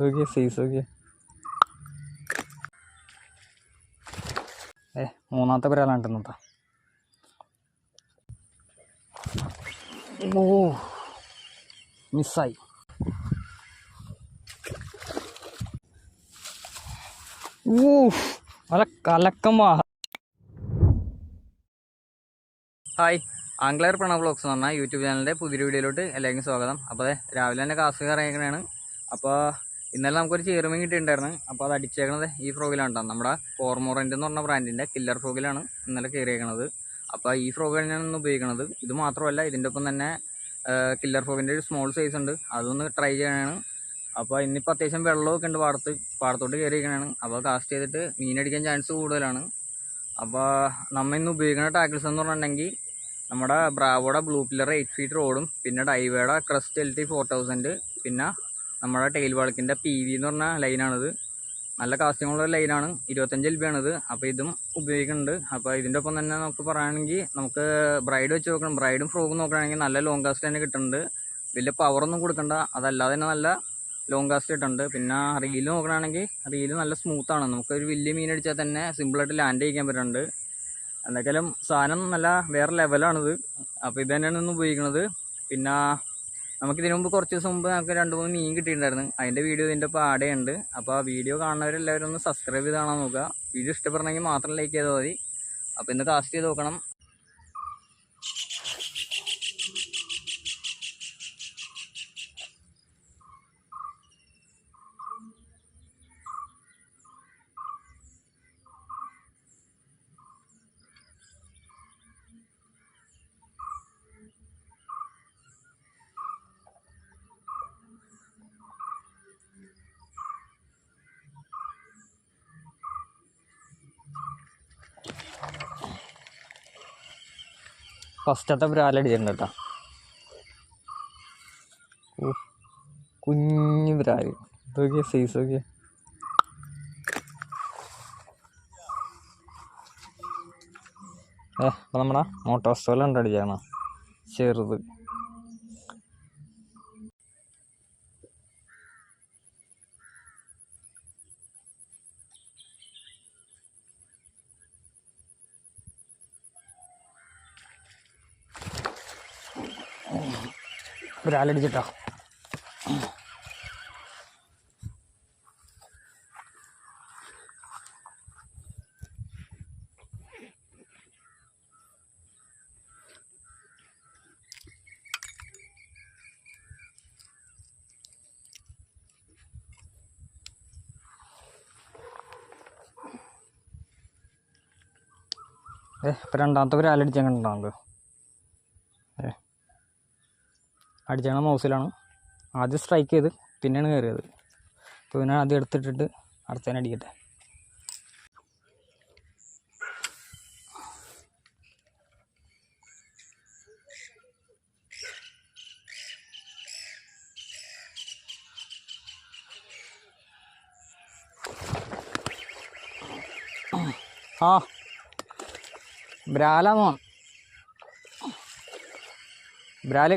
നോക്കിയ size നോക്കിയ. ഏ മൂന്നാമത്തെ പരാലാണ് ഇന്നത്തെ. ഓ മിസ്സായി ഊ നല്ല കലക്കമാ ഹായ് ആംഗ്ലർ പ്രണവ് വ്ളോഗ്സ് എന്ന് പറഞ്ഞാൽ യൂട്യൂബ് ചാനലിന്റെ പുതിയ വീഡിയോയിലോട്ട് എല്ലാവർക്കും സ്വാഗതം. അപ്പോൾ രാവിലെ തന്നെ കാസ് ഇറങ്ങിയാണ് അപ്പോൾ ഇന്നലെ നമുക്കൊരു ചീറുമീൻ കിട്ടിയിട്ടുണ്ടായിരുന്നു. അപ്പോൾ അത് അടിച്ചേക്കണത് ഈ ഫ്രോഗിലാണ് കേട്ടോ നമ്മുടെ ഫോർമോറന്റ് എന്ന് പറഞ്ഞ ബ്രാൻഡിന്റെ കില്ലർ ഫ്രോഗിലാണ് ഇന്നലെ കയറിയേക്കണത്. അപ്പോൾ ഈ ഫ്രോഗ് തന്നെയാണ് ഇന്ന് ഉപയോഗിക്കണത് ഇത് മാത്രമല്ല ഇതിന്റെ ഒപ്പം തന്നെ കില്ലർ ഫ്രോഗിന്റെ ഒരു സ്മോൾ സൈസ് ഉണ്ട്. അതൊന്ന് ട്രൈ ചെയ്യണമാണ് അപ്പോൾ ഇന്നിപ്പോൾ അത്യാവശ്യം വെള്ളമൊക്കെ ഉണ്ട് പാടത്ത് പാടത്തോട്ട് കയറിയിരിക്കണതാണ് അപ്പോൾ കാസ്റ്റ് ചെയ്തിട്ട് മീനടിക്കാൻ ചാൻസ് കൂടുതലാണ്. അപ്പോൾ നമ്മൾ ഇന്ന് ഉപയോഗിക്കുന്ന ടാക്കിൾസ് എന്ന് പറഞ്ഞിട്ടുണ്ടെങ്കിൽ നമ്മുടെ ബ്രാവോടെ ബ്ലൂ പില്ലർ എയ്റ്റ് ഫീറ്റ് റോഡും പിന്നെ ഡൈവേടെ crest L T four thousand പിന്നെ നമ്മുടെ ടെയിൽ വളക്കിന്റെ പി വി എന്ന് പറഞ്ഞ ലൈനാണിത് നല്ല കാസ്റ്റിങ്ങുള്ള ലൈനാണ് ഇരുപത്തഞ്ച് എൽ ബി ആണിത്. അപ്പോൾ ഇതും ഉപയോഗിക്കുന്നുണ്ട്. അപ്പോൾ ഇതിന്റെ ഒപ്പം തന്നെ നമുക്ക് പറയുകയാണെങ്കിൽ നമുക്ക് ബ്രൈഡ് വെച്ച് നോക്കണം. ബ്രൈഡും ഫ്രോഗും നോക്കുകയാണെങ്കിൽ നല്ല ലോങ് കാസ്റ്റ് തന്നെ കിട്ടുന്നുണ്ട്. വലിയ പവറൊന്നും കൊടുക്കണ്ട. അതല്ലാതെ തന്നെ നല്ല ലോങ് കാസ്റ്റ് കിട്ടുന്നുണ്ട്. പിന്നെ റീൽ നോക്കണമെങ്കിൽ റീൽ നല്ല സ്മൂത്താണ് നമുക്കൊരു വലിയ മീൻ അടിച്ചാൽ തന്നെ സിമ്പിളായിട്ട് ലാൻഡ് ചെയ്യിക്കാൻ പറ്റുന്നുണ്ട്. എന്തൊക്കെയാലും സാധനം നല്ല വേറെ ലെവലാണിത് അപ്പോൾ ഇത് തന്നെയാണ് ഇന്ന് ഉപയോഗിക്കുന്നത്. പിന്നെ നമുക്ക് ഇതിനു മുമ്പ് കുറച്ച് ദിവസം മുമ്പ് നമുക്ക് രണ്ട് മൂന്ന് മീൻ കിട്ടിയിട്ടുണ്ടായിരുന്നു. അതിന്റെ വീഡിയോ ഇതിന്റെ ചെയ്യുന്നുണ്ട് അപ്പോൾ ആ വീഡിയോ കാണുന്നവരെല്ലാവരും ഒന്ന് സബ്സ്ക്രൈബ് ചെയ്ത് കാണാൻ നോക്കുക. വീഡിയോ ഇഷ്ടപ്പെടണമെങ്കിൽ മാത്രം ലൈക്ക് ചെയ്താൽ മതി. അപ്പോൾ ഇന്ന് കാസ്റ്റ് ചെയ്ത് നോക്കണം. ഫസ്റ്റത്തെ ബ്രാലടിച്ചിട്ടുണ്ട് കേട്ടോ. കുഞ്ഞു ബ്രാൽ ഇതൊക്കെ സൈസ് ഒക്കെ. ഏ അപ്പം നമ്മുടെ മോട്ടോർ സ്റ്റോൾ ഉണ്ട് ചെറുത്. ബ്രാലടിച്ചിട്ടോ ഏ ഇപ്പം രണ്ടാമത്തെ ബ്രാലടിച്ചാൽ കണ്ടോ നമുക്ക് ഏ അടിച്ചണ മൗസിലാണ് ആദ്യം സ്ട്രൈക്ക് ചെയ്ത് പിന്നെയാണ് കയറിയത് അപ്പോൾ പിന്നെ ആദ്യം എടുത്തിട്ടിട്ട് അടുത്തതിനെ അടിക്കട്ടെ. ആ. ബ്രാലാന്ന് ബ്രാൽ.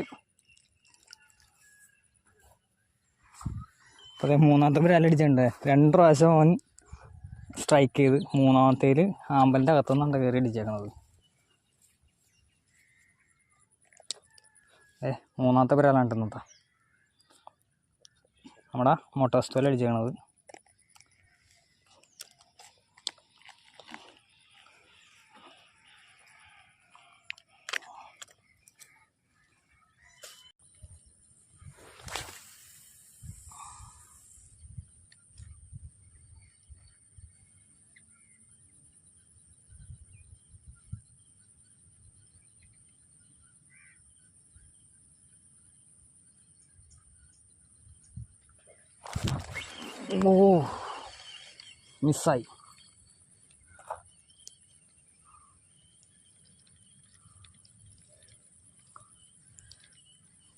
അതെ മൂന്നാമത്തെ ബ്രാൽ അടിച്ചിട്ടുണ്ട്. രണ്ട് പ്രാവശ്യം അവൻ സ്ട്രൈക്ക് ചെയ്ത് മൂന്നാമത്തേൽ ആമ്പലിന്റെ അകത്തുനിന്നാണ് കയറി അടിച്ചേക്കണത് ഏ മൂന്നാമത്തെ ബ്രാലാണ് ഇന്നത്തെ. നമ്മുടെ മോട്ടോർ അടിച്ചേക്കണത്. ഓ മിസ്സായി.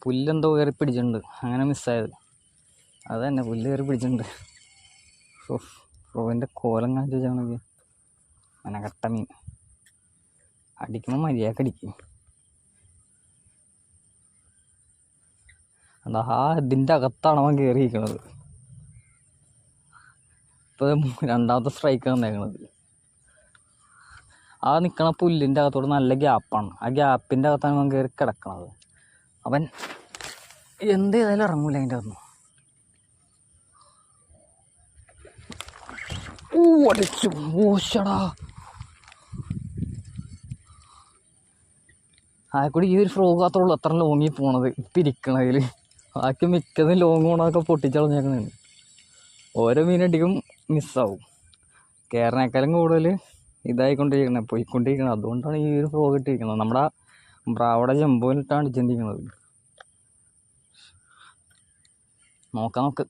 പുല്ലെന്തോ കയറി പിടിച്ചിട്ടുണ്ട് അങ്ങനെ മിസ്സായത്. അത് തന്നെ പുല്ല് കയറി പിടിച്ചിട്ടുണ്ട് ഓ റോവിന്റെ കോലം കാണിച്ച് വെച്ചാണെങ്കിൽ മനകട്ട മീൻ. അടിക്കുമ്പോൾ മര്യാദയ്ക്ക് അടിക്കും. ആ ഇതിന്റെ അകത്താണ് അവൻ കയറിയിരിക്കണത് ഇപ്പം രണ്ടാമത്തെ സ്ട്രൈക്ക് വന്നേക്കണത് ആ നിൽക്കണ പുല്ലിന്റെ അകത്തോട് നല്ല ഗ്യാപ്പാണ് ആ ഗ്യാപ്പിന്റെ അകത്താണ് അവൻ കയറി കിടക്കണത്. അവൻ എന്ത് ചെയ്താലും ഇറങ്ങൂല അതിന്റെ അകത്തുനിന്ന് ആയിക്കൂടി ഈ ഒരു ഫ്രോഗ് മാത്രമുള്ളൂ അത്ര ലോങ്ങി പോണത്. ഇപ്പം ഇരിക്കണതിൽ ബാക്കി മിക്കതും ലോങ് പോണതൊക്കെ പൊട്ടിച്ചളഞ്ഞേക്കണാണ് ഓരോ മീനടിക്കും മിസ്സാവും കയറിനേക്കാളും കൂടുതൽ ഇതായിക്കൊണ്ടിരിക്കുന്നത് പോയിക്കൊണ്ടിരിക്കണം. അതുകൊണ്ടാണ് ഈ ഒരു ഫ്രോഗ് ഇട്ടിരിക്കുന്നത്. നമ്മുടെ ബ്രാവടെ ജമ്പുവിനിട്ടാണ് അടിച്ചിരിക്കുന്നത് നോക്കാം നമുക്ക്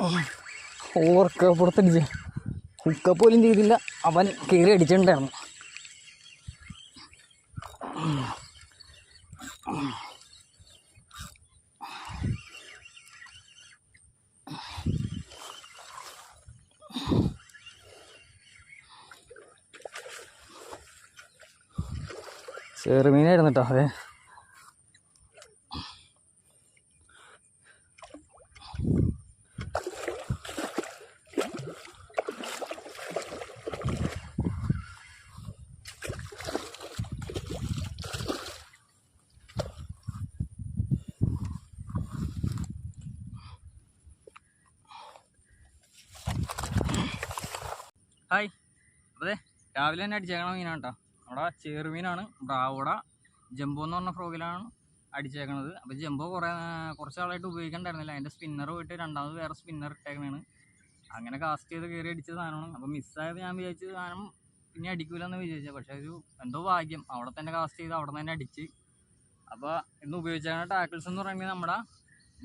ഓർക്കപ്പുറത്തടിച്ച് ഹുക്ക പോലും ചെയ്തില്ല. അവൻ കയറി അടിച്ചിട്ടുണ്ടായിരുന്നു. ചെറുമീനായിരുന്നു കേട്ടോ അതെ. ഹായ്. അതെ രാവിലെ തന്നെ അടിച്ചേക്കണ മീനാണ് കേട്ടോ അവിടെ ചേറുമീനാണ് ബ്രാവോട ജംബോ എന്ന് പറഞ്ഞ ഫ്രോഗിലാണ് അടിച്ചേക്കണത്. അപ്പോൾ ജംബോ കുറേ കുറച്ച് ആളായിട്ട് ഉപയോഗിക്കണ്ടായിരുന്നില്ല. അതിന്റെ സ്പിന്നർ പോയിട്ട് രണ്ടാമത് വേറെ സ്പിന്നർ ഇട്ടേക്കണാണ്. അങ്ങനെ കാസ്റ്റ് ചെയ്ത് കയറി അടിച്ച സാധനമാണ്. അപ്പോൾ മിസ്സായത് ഞാൻ വിചാരിച്ചു സാധനം പിന്നെ അടിക്കൂലെന്ന് വിചാരിച്ചത്. പക്ഷേ ഒരു എന്തോ ഭാഗ്യം. അവിടെ തന്നെ കാസ്റ്റ് ചെയ്ത് അവിടെ തന്നെ അടിച്ച്. അപ്പോൾ ഇന്ന് ഉപയോഗിച്ചേക്കണ ടാക്കിൾസ് എന്ന് പറയുന്നത് നമ്മുടെ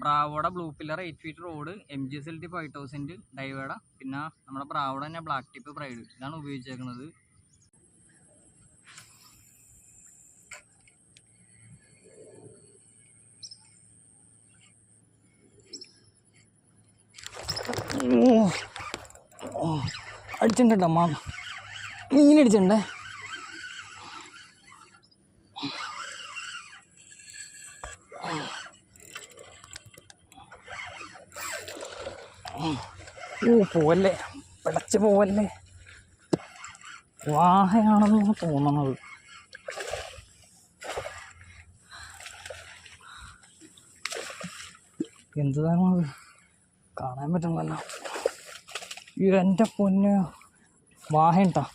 ബ്രാവോടെ blue pillar eight feet rod M G S L T five thousand ഡൈവേഡ പിന്നെ നമ്മുടെ ബ്രാവോടെ തന്നെ ബ്ലാക്ക് ടിപ്പ് പ്രൈഡ് ഇതാണ് ഉപയോഗിച്ചേക്കുന്നത്. അടിച്ചിട്ടുണ്ടോ അമ്മ മീൻ ഓ പോവല്ലേ? പിടച്ച് പോവല്ലേ? വാഹയാണെന്ന് തോന്നണത്. എന്താണ് കാണാൻ പറ്റുന്നല്ലോ. എന്റെ പൊന്ന് വാഹയുണ്ടാ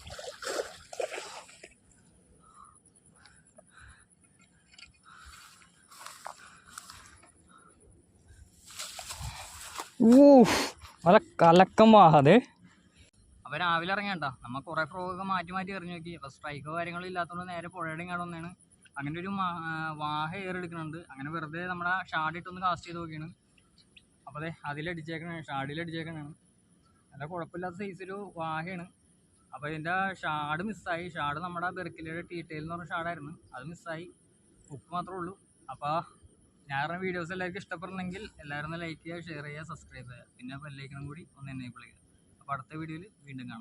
ഊ നല്ല കലക്കം വാഹത് അപ്പോൾ രാവിലെ ഇറങ്ങിയണ്ട? നമ്മൾ കുറേ ഫ്രോഗൊക്കെ മാറ്റി മാറ്റി എറിഞ്ഞു നോക്കി. അപ്പോൾ സ്ട്രൈക്കോ കാര്യങ്ങളും ഇല്ലാത്തതുകൊണ്ട് നേരെ പുഴയുടെ ഇങ്ങോട്ട് വന്നതാണ് അങ്ങനെ ഒരു വാഹ ഏറെടുക്കുന്നുണ്ട് അങ്ങനെ വെറുതെ നമ്മുടെ ഷാഡിട്ടൊന്ന് കാസ്റ്റ് ചെയ്ത് നോക്കിയാണ്. അപ്പോൾ അതെ അതിലടിച്ചേക്കണ ഷാഡിലടിച്ചേക്കണാണ്. നല്ല കുഴപ്പമില്ലാത്ത സൈസ് ഒരു വാഹയാണ്. അപ്പോൾ ഇതിന്റെ ഷാഡ് മിസ്സായി ഷാഡ് നമ്മുടെ ബെർക്കിലയുടെ ടീറ്റെയിൽ എന്ന് പറഞ്ഞ ഷാഡായിരുന്നു. അത് മിസ്സായി ഉപ്പ് മാത്രമേ ഉള്ളൂ. അപ്പോൾ പറഞ്ഞ വീഡിയോസ് എല്ലാവർക്കും ഇഷ്ടപ്പെടണമെങ്കിൽ എല്ലാവരും ലൈക്ക് ചെയ്യുക ഷെയർ ചെയ്യുക സബ്സ്ക്രൈബ് ചെയ്യുക. പിന്നെ ബെല്ലൈക്കണം കൂടി ഒന്ന് എനേബിൾ ചെയ്യുക. അപ്പോൾ അടുത്ത വീഡിയോയിൽ വീണ്ടും കാണാം.